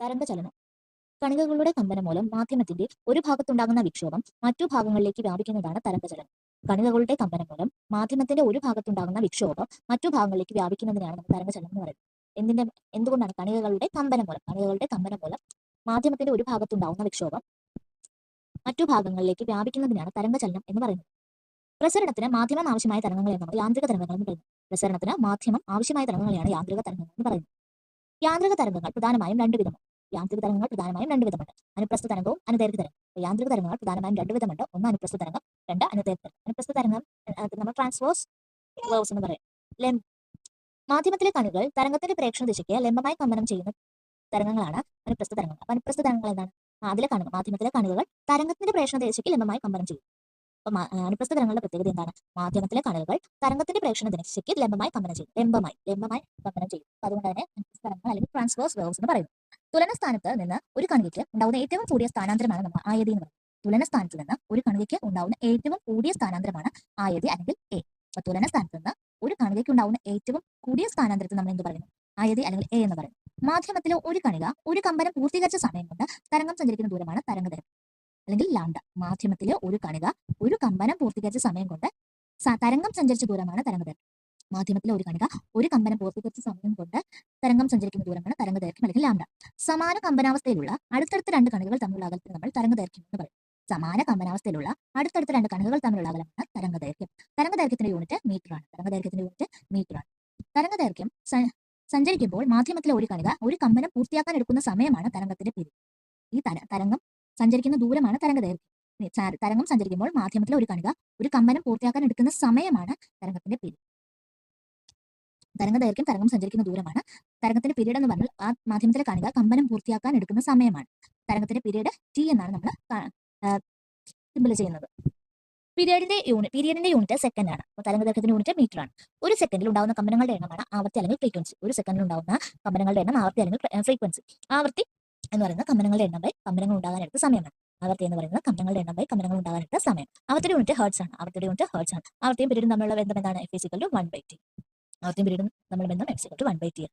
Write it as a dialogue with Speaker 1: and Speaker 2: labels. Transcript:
Speaker 1: തരംഗചലനം കണികകളുടെ കമ്പനം മൂലം മാധ്യമത്തിന്റെ ഒരു ഭാഗത്തുണ്ടാകുന്ന വിക്ഷോഭം മറ്റു ഭാഗങ്ങളിലേക്ക് വ്യാപിക്കുന്നതാണ് തരംഗചലനം കണികകളുടെ കമ്പനം മൂലം മാധ്യമത്തിന്റെ ഒരു ഭാഗത്തുണ്ടാകുന്ന വിക്ഷോഭം മറ്റു ഭാഗങ്ങളിലേക്ക് വ്യാപിക്കുന്നതിനാണ് നമ്മൾ തരംഗചലനം എന്ന് പറയുന്നത്. എന്തിന്റെ എന്തുകൊണ്ടാണ് കണികകളുടെ കമ്പനം മൂലം കണികകളുടെ കമ്പനം മൂലം മാധ്യമത്തിന്റെ ഒരു ഭാഗത്തുണ്ടാകുന്ന വിക്ഷോഭം മറ്റു ഭാഗങ്ങളിലേക്ക് വ്യാപിക്കുന്നതിനാണ് തരംഗചലനം എന്ന് പറയുന്നത്. പ്രസരണത്തിന് മാധ്യമം ആവശ്യമായ തരംഗങ്ങളെ നമ്മൾ യാന്ത്രിക തരംഗങ്ങൾ എന്ന് പറയുന്നു. പ്രസരണത്തിന് മാധ്യമം ആവശ്യമായ തരംഗങ്ങളെയാണ് യാന്ത്രിക തരംഗങ്ങൾ എന്ന് പറയുന്നത്. യാന്ത്രിക തരംഗങ്ങൾ പ്രധാനമായും രണ്ടു വിധമുണ്ട് യാന്ത്രിക തരംഗങ്ങൾ പ്രധാനമായും രണ്ട് വിധമുണ്ട്. അനുപ്രസ്ഥ തരംഗവും അനുദൈർഘ്യ തരംഗം യാന്ത്രിക തരംഗങ്ങൾ പ്രധാനമായും രണ്ട് വിധമുണ്ട്. ഒന്ന് അനുപ്രസ്ഥ തരംഗം രണ്ട് അനുദൈർഘ്യ തരംഗം. അനുപ്രസ്ഥ തരംഗം നമ്മൾ ട്രാൻസ്വേഴ്സ് വേവ്സ് എന്ന് പറയും. മാധ്യമത്തിലെ കണികൾ തരംഗത്തിന്റെ പ്രേക്ഷണ ദിശയ്ക്ക് ലംബമായി കമ്പനം ചെയ്യുന്ന തരംഗങ്ങളാണ് അനുപ്രസ്ഥ തരംഗങ്ങൾ. അപ്പൊ അനുപ്രസ്ഥ തരംഗങ്ങൾ എന്താണ്? അതിലെ കണുകൾ മാധ്യമത്തിലെ കണികൾ തരംഗത്തിന്റെ പ്രേക്ഷണ ദിശയ്ക്ക് ലംബമായി കമ്പനം ചെയ്യും. അപ്പൊ അനുപ്രസ്ഥ തരംഗങ്ങളുടെ പ്രത്യേകത എന്താണ്? മാധ്യമത്തിലെ കണികൾ തരംഗത്തിന്റെ പ്രേക്ഷണ ദിശയ്ക്ക് ലംബമായി കമ്പനം ചെയ്യും. ലംബമായി ലംബമായി കമ്പനം ചെയ്യും. അതുകൊണ്ട് തന്നെ അനുപ്രസ്ഥ തരംഗങ്ങൾ അല്ലെങ്കിൽ ട്രാൻസ്വേഴ്സ് വേവ്സ് എന്ന് പറയുന്നത് തുലന സ്ഥാനത്ത് നിന്ന് ഒരു കണികയ്ക്ക് ഉണ്ടാവുന്ന ഏറ്റവും കൂടിയ സ്ഥാനാന്തരമാണ് നമ്മൾ ആയതി എന്ന് പറയുന്നത്. തുലന സ്ഥാനത്ത് നിന്ന് ഒരു കണികയ്ക്ക് ഉണ്ടാവുന്ന ഏറ്റവും കൂടിയ സ്ഥാനാന്തരമാണ് ആയതി അല്ലെങ്കിൽ എ അപ്പൊ തുലന സ്ഥാനത്ത് നിന്ന് ഒരു കണികയ്ക്ക് ഉണ്ടാവുന്ന ഏറ്റവും കൂടിയ സ്ഥാനാന്തരത്തെ നമ്മൾ എന്ത് പറയുന്നു? ആയതി അല്ലെങ്കിൽ എ എന്ന് പറയുന്നു. മാധ്യമത്തിലെ ഒരു കണിക ഒരു കമ്പനം പൂർത്തീകരിച്ച സമയം കൊണ്ട് തരംഗം സഞ്ചരിക്കുന്ന ദൂരമാണ് തരംഗതരം അല്ലെങ്കിൽ ലാണ്ട മാധ്യമത്തിലെ ഒരു കണിക ഒരു കമ്പനം പൂർത്തീകരിച്ച സമയം കൊണ്ട് തരംഗം സഞ്ചരിച്ച ദൂരമാണ് തരംഗദൈർഘ്യം മാധ്യമത്തിലെ ഒരു കണിക ഒരു കമ്പനം പൂർത്തീകരിച്ച സമയം കൊണ്ട് തരംഗം സഞ്ചരിക്കുന്ന ദൂരമാണ് തരംഗ ദൈർഘ്യം അല്ലെങ്കിൽ ലാംഡ. സമാന കമ്പനാവസ്ഥയിലുള്ള അടുത്തടുത്ത രണ്ട് കണികകൾ തമ്മിലുള്ള അകലത്തിന് നമ്മൾ തരംഗ ദൈർഘ്യം എന്ന് പറയും. സമാന കമ്പനാവസ്ഥയിലുള്ള അടുത്തടുത്ത രണ്ട് കണികകൾ തമ്മിലുള്ള അകലമാണ് തരംഗ ദൈർഘ്യം തരംഗ ദൈർഘ്യത്തിന്റെ യൂണിറ്റ് മീറ്ററാണ് ആണ്. തരംഗദൈർഘ്യത്തിന്റെ യൂണിറ്റ് മീറ്ററാണ് ആണ്. തരംഗദൈർഘ്യം സ- സഞ്ചരിക്കുമ്പോൾ മാധ്യമത്തിലെ ഒരു കണിക ഒരു കമ്പനം പൂർത്തിയാക്കാൻ എടുക്കുന്ന സമയമാണ് തരംഗത്തിന്റെ പിരി ഈ തര തരംഗം സഞ്ചരിക്കുന്ന ദൂരമാണ് തരംഗ ദൈർഘ്യം തരംഗം സഞ്ചരിക്കുമ്പോൾ മാധ്യമത്തിലെ ഒരു കണിക ഒരു കമ്പനം പൂർത്തിയാക്കാൻ എടുക്കുന്ന സമയമാണ് തരംഗത്തിന്റെ പിരി തരംഗദൈർഘ്യം തരംഗം സഞ്ചരിക്കുന്ന ദൂരമാണ്. തരംഗത്തിന്റെ പിരീഡ് എന്ന് പറഞ്ഞാൽ ആ മാധ്യമത്തിലെ കാണുക കമ്പനം പൂർത്തിയാക്കാൻ എടുക്കുന്ന സമയമാണ്. തരംഗത്തിന്റെ പിരീഡ് ടി എന്നാണ് നമ്മൾ സിമ്പിൾ ചെയ്യുന്നത്. പിരീഡിന്റെ യൂണിറ്റ് പീരിയഡിന്റെ യൂണിറ്റ് സെക്കൻഡ് ആണ്. അപ്പോൾ തരംഗദൈർഘ്യത്തിന്റെ യൂണിറ്റ് മീറ്റർ ആണ്. ഒരു സെക്കൻഡിൽ ഉണ്ടാകുന്ന കമ്പനങ്ങളുടെ എണ്ണമാണ് ആവർത്തി അല്ലെങ്കിൽ ഫ്രീക്വൻസി ഒരു സെക്കൻഡിൽ ഉണ്ടാകുന്ന കമ്പനങ്ങളുടെ എണ്ണം ആവർത്തി അല്ലെങ്കിൽ ഫ്രീക്വൻസി ആവർത്തി എന്ന് പറയുന്നത് കമ്പനങ്ങളുടെ എണ്ണം ബൈ കമ്പനങ്ങൾ ഉണ്ടാകാൻ എടുത്ത സമയമാണ്. ആവർത്തി എന്ന് പറയുന്നത് കമ്പനങ്ങളുടെ എണ്ണം ബൈ കമ്പനങ്ങൾ ഉണ്ടാകാൻ എടുത്ത സമയം. ആവർത്തിയുടെ യൂണിറ്റ് ഹേർട്സ് ആണ്. ആവർത്തിയുടെ യൂണിറ്റ് ഹേർട്സ് ആണ്. ആവർത്തിയും പിരീഡും തമ്മിലുള്ള ബന്ധം എന്താണ്? ഫിസിക്കൽ വൺ ബൈ ടി ആവർത്തിയും പീരീഡും നമ്മൾ ബന്ധം X equal to one by T